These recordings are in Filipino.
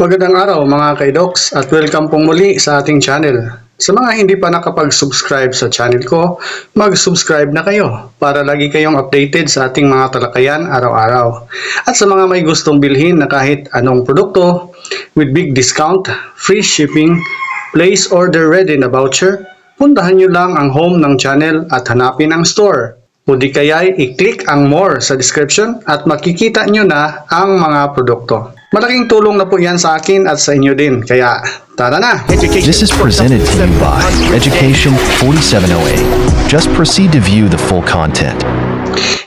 Magandang araw mga kaidoks at welcome pong muli sa ating channel. Sa mga hindi pa nakapag-subscribe sa channel ko, mag-subscribe na kayo para lagi kayong updated sa ating mga talakayan araw-araw. At sa mga may gustong bilhin na kahit anong produkto with big discount, free shipping, place order ready na voucher, puntahan nyo lang ang home ng channel at hanapin ang store. O di kaya i-click ang more sa description at makikita nyo na ang mga produkto. Malaking tulong na po yan sa akin at sa inyo din. Kaya tara na! This is presented to you by Education 4708. Just proceed to view the full content.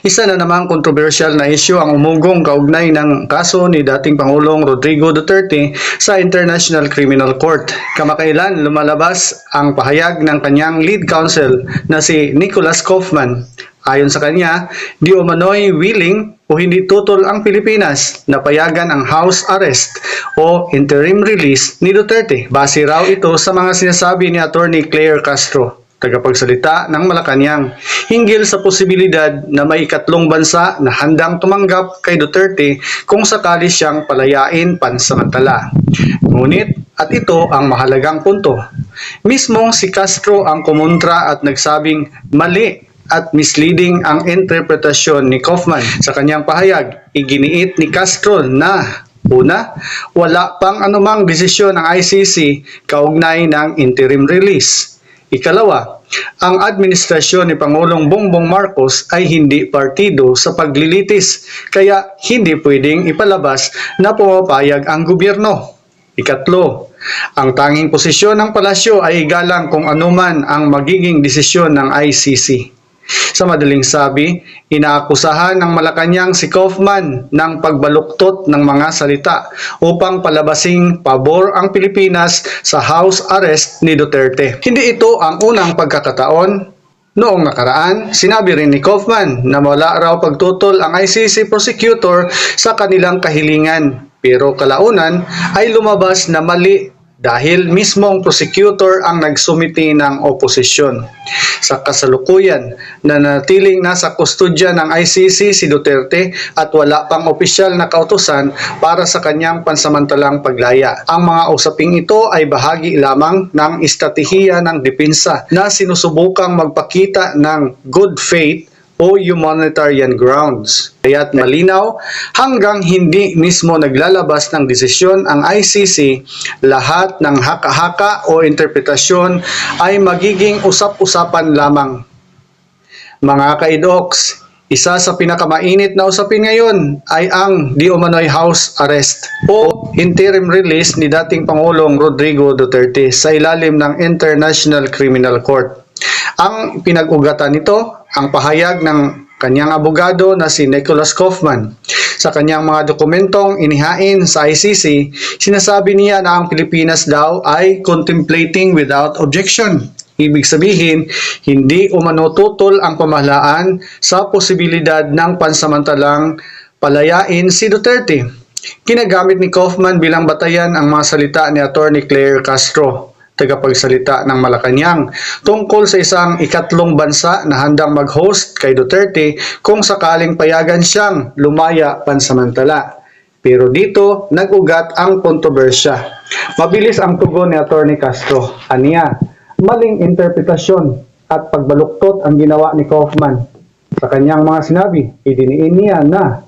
Isa na namang kontrobersyal na isyu ang umugong kaugnay ng kaso ni dating Pangulong Rodrigo Duterte sa International Criminal Court. Kamakailan lumalabas ang pahayag ng kanyang lead counsel na si Nicholas Kaufman. Ayon sa kanya, di umano'y willing o hindi tutol ang Pilipinas na payagan ang house arrest o interim release ni Duterte. Base raw ito sa mga sinasabi ni Attorney Claire Castro tagapagsalita ng Malacanang hinggil sa posibilidad na may ikatlong bansa na handang tumanggap kay Duterte kung sakali siyang palayain pansamantala. Ngunit, at ito ang mahalagang punto, mismong si Castro ang kumontra at nagsabing mali at misleading ang interpretasyon ni Kaufman sa kanyang pahayag. Iginiit ni Castro na Una, wala pang anumang desisyon ng ICC kaugnay ng interim release. Ikalawa, ang administrasyon ni Pangulong Bongbong Marcos ay hindi partido sa paglilitis kaya hindi pwedeng ipalabas na pumapayag ang gobyerno. Ikatlo, ang tanging posisyon ng palasyo ay igalang kung anuman ang magiging desisyon ng ICC. Sa madaling sabi, inaakusahan ng Malacanang si Kaufman ng pagbaluktot ng mga salita upang palabasing pabor ang Pilipinas sa house arrest ni Duterte. Hindi ito ang unang pagkakataon Noong nakaraan, sinabi rin ni Kaufman na wala raw pagtutol ang ICC prosecutor sa kanilang kahilingan. Pero kalaunan ay lumabas na mali dahil mismong prosecutor ang nagsumiti ng oposisyon. Sa kasalukuyan, nanatiling nasa kustudya ng ICC si Duterte at wala pang opisyal na kautusan para sa kanyang pansamantalang paglaya. Ang mga usaping ito ay bahagi lamang ng estratehiya ng depensa na sinusubukang magpakita ng good faith o humanitarian grounds. Kaya't malinaw, hanggang hindi mismo naglalabas ng desisyon ang ICC, lahat ng haka-haka o interpretasyon ay magiging usap-usapan lamang. Mga kaidoks, isa sa pinakamainit na usapin ngayon ay ang di umano'y house arrest o interim release ni dating Pangulong Rodrigo Duterte sa ilalim ng International Criminal Court. Ang pinag-ugatan nito, ang pahayag ng kanyang abogado na si Nicholas Kaufman. Sa kanyang mga dokumentong inihain sa ICC, sinasabi niya na ang Pilipinas daw ay contemplating without objection. Ibig sabihin, hindi umano tutol ang pamahalaan sa posibilidad ng pansamantalang palayain si Duterte. Kinagamit ni Kaufman bilang batayan ang mga salita ni Attorney Claire Castro tagapagsalita ng Malacanang tungkol sa isang ikatlong bansa na handang mag-host kay Duterte kung sakaling payagan siyang lumaya pansamantala. Pero dito, nag-ugat ang kontrobersya. Mabilis ang tugon ni Attorney Castro. Aniya, maling interpretasyon at pagbaluktot ang ginawa ni Kaufman. Sa kanyang mga sinabi, idiniin niya na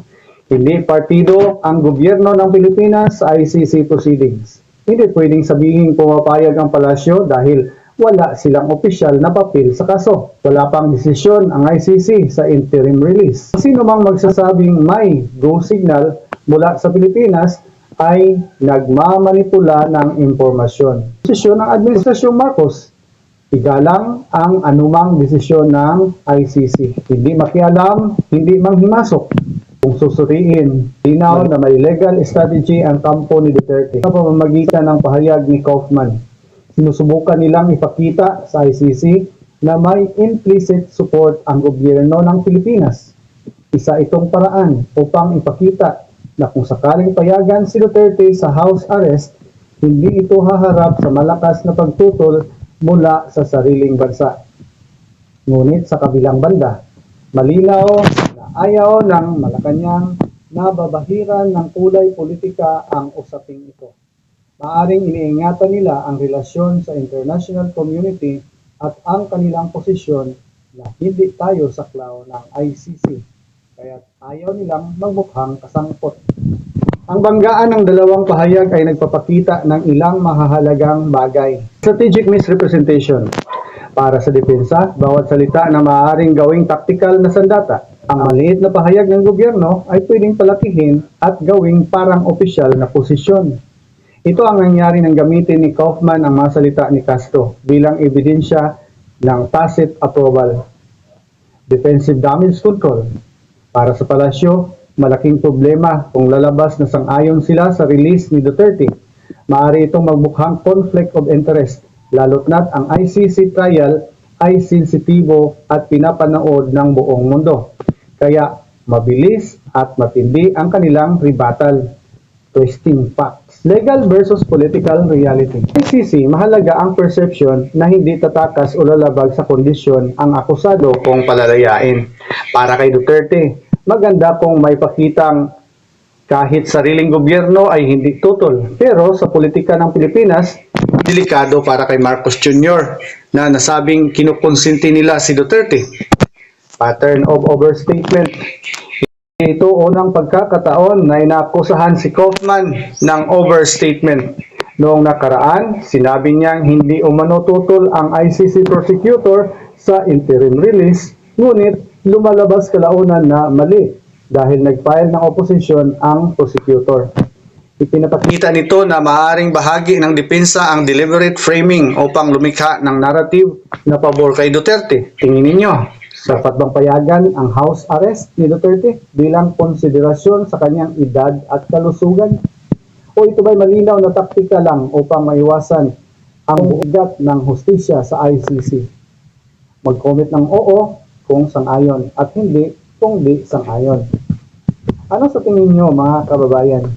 hindi partido ang gobyerno ng Pilipinas sa ICC proceedings. Hindi pwedeng sabihin pumapayag ang palasyo dahil wala silang opisyal na papel sa kaso. Wala pang desisyon ang ICC sa interim release. Sino mang magsasabing may go signal mula sa Pilipinas ay nagmamanipula ng impormasyon. Desisyon ng Administrasyong Marcos, igalang ang anumang desisyon ng ICC. Hindi makialam, hindi manghimasok kung susuriin, linaw na may legal strategy ang kampo ni Duterte sa pamamagitan ng pahayag ni Kaufman. Sinusubukan nilang ipakita sa ICC na may implicit support ang gobyerno ng Pilipinas. Isa itong paraan upang ipakita na kung sakaling payagan si Duterte sa house arrest, hindi ito haharap sa malakas na pagtutol mula sa sariling bansa. Ngunit sa kabilang banda, malinaw Ayaw ng Malacanang na babahiran ng kulay politika ang usaping ito. Maaring iniingatan nila ang relasyon sa international community at ang kanilang posisyon na hindi tayo saklaw ng ICC. Kaya ayaw nilang magmukhang kasangkot. Ang banggaan ng dalawang pahayag ay nagpapakita ng ilang mahahalagang bagay. Strategic misrepresentation. Para sa depensa, bawat salita na maaaring gawing taktikal na sandata. Ang maliit na pahayag ng gobyerno ay pwedeng palakihin at gawing parang opisyal na posisyon. Ito ang nangyari ng gamitin ni Kaufman ang mga salita ni Castro bilang ebidensya ng tacit approval. Defensive damage control. Para sa palasyo, malaking problema kung lalabas na sangayon sila sa release ni Duterte. Maaari itong magbukhang conflict of interest, lalo't na't ang ICC trial ay sensitibo at pinapanood ng buong mundo. Kaya mabilis at matindi ang kanilang rebuttal. Twisting facts. Legal versus political reality. ICC, mahalaga ang perception na hindi tatakas o lalabag sa kondisyon ang akusado kung palalayain. Para kay Duterte, maganda kung may pakitang kahit sariling gobyerno ay hindi tutol. Pero sa politika ng Pilipinas, delikado para kay Marcos Jr. na nasabing kinukonsinti nila si Duterte. Pattern of overstatement. Ito unang pagkakataon na inakusahan si Kaufman ng overstatement. Noong nakaraan, sinabi niyang hindi umano tutol ang ICC prosecutor sa interim release, ngunit lumalabas kalaunan na mali dahil nag-file ng oposisyon ang prosecutor. Ipinapakita nito na maaaring bahagi ng depensa ang deliberate framing upang lumikha ng narrative na pabor kay Duterte. Tingin ninyo, sapat bang payagan ang house arrest ni Duterte bilang konsiderasyon sa kanyang edad at kalusugan? O ito ba'y malinaw na taktika lang upang maiwasan ang bugat ng hustisya sa ICC? Mag-comment ng oo kung sang-ayon at hindi kung di sang-ayon. Ano sa tingin nyo mga kababayan?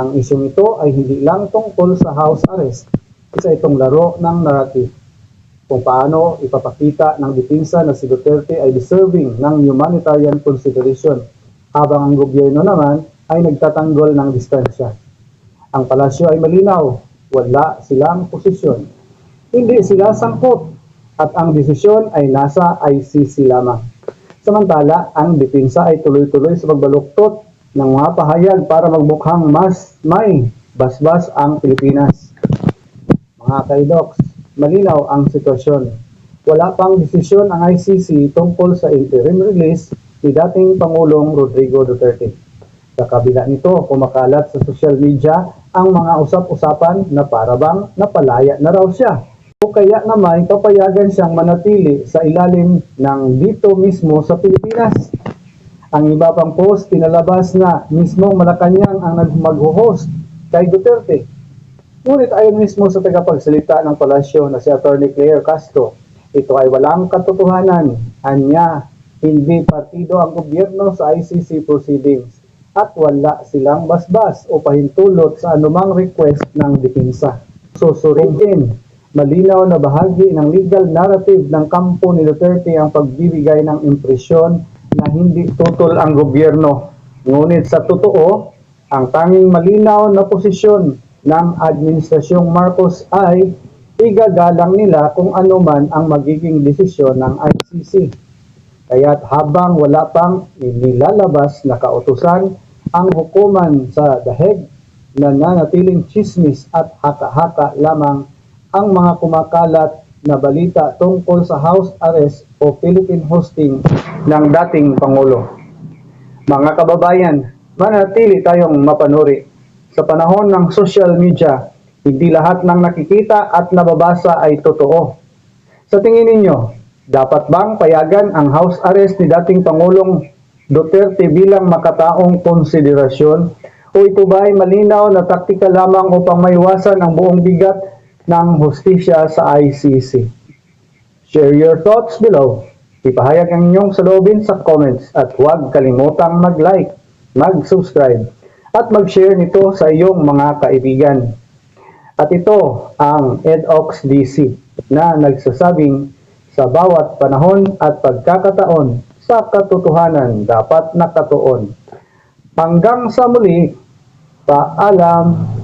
Ang isyong ito ay hindi lang tungkol sa house arrest. Isa itong laro ng narrative kung paano ipapakita ng depensa na si Duterte ay deserving ng humanitarian consideration habang ang gobyerno naman ay nagtatanggol ng distansya. Ang palasyo ay malinaw, wala silang posisyon. Hindi sila sangkot at ang desisyon ay nasa ICC lamang. Samantala, ang depensa ay tuloy-tuloy sa pagbaluktot ng mga pahayag para magmukhang mas may basbas ang Pilipinas. Mga kaidoks, malinaw ang sitwasyon. Wala pang desisyon ang ICC tungkol sa interim release ni dating Pangulong Rodrigo Duterte. Sa kabila nito, kumakalat sa social media ang mga usap-usapan na parabang napalaya na raw siya. O kaya naman papayagan siyang manatili sa ilalim ng dito mismo sa Pilipinas. Ang iba pang post, pinalabas na mismong Malacanang ang nagmag-host kay Duterte. Ngunit ayon mismo sa tagapagsalita ng palasyo na si Atty. Claire Castro, ito ay walang katotohanan. Anya, hindi partido ang gobyerno sa ICC proceedings at wala silang basbas o pahintulot sa anumang request ng depensa. Susurugin, malinaw na bahagi ng legal narrative ng kampo ni Duterte ang pagbibigay ng impresyon na hindi tutol ang gobyerno. Ngunit sa totoo, ang tanging malinaw na posisyon ng Administrasyong Marcos ay igagalang nila kung ano man ang magiging desisyon ng ICC. Kaya't habang wala pang inilalabas na kautusan ang hukuman sa daheg na nanatiling chismis at haka-haka lamang ang mga kumakalat na balita tungkol sa house arrest o Philippine hosting ng dating Pangulo. Mga kababayan, manatili tayong mapanuri. Sa panahon ng social media, hindi lahat ng nakikita at nababasa ay totoo. Sa tingin ninyo, dapat bang payagan ang house arrest ni dating Pangulong Duterte bilang makataong konsiderasyon? O ito ba ay malinaw na taktika lamang upang maiwasan ang buong bigat ng hustisya sa ICC? Share your thoughts below. Ipahayag ang inyong saloobin sa comments at huwag kalimutang mag-like, mag-subscribe at mag-share nito sa iyong mga kaibigan. At ito ang EDOX DC na nagsasabing sa bawat panahon at pagkakataon sa katotohanan dapat nakatuon. Hanggang sa muli, paalam.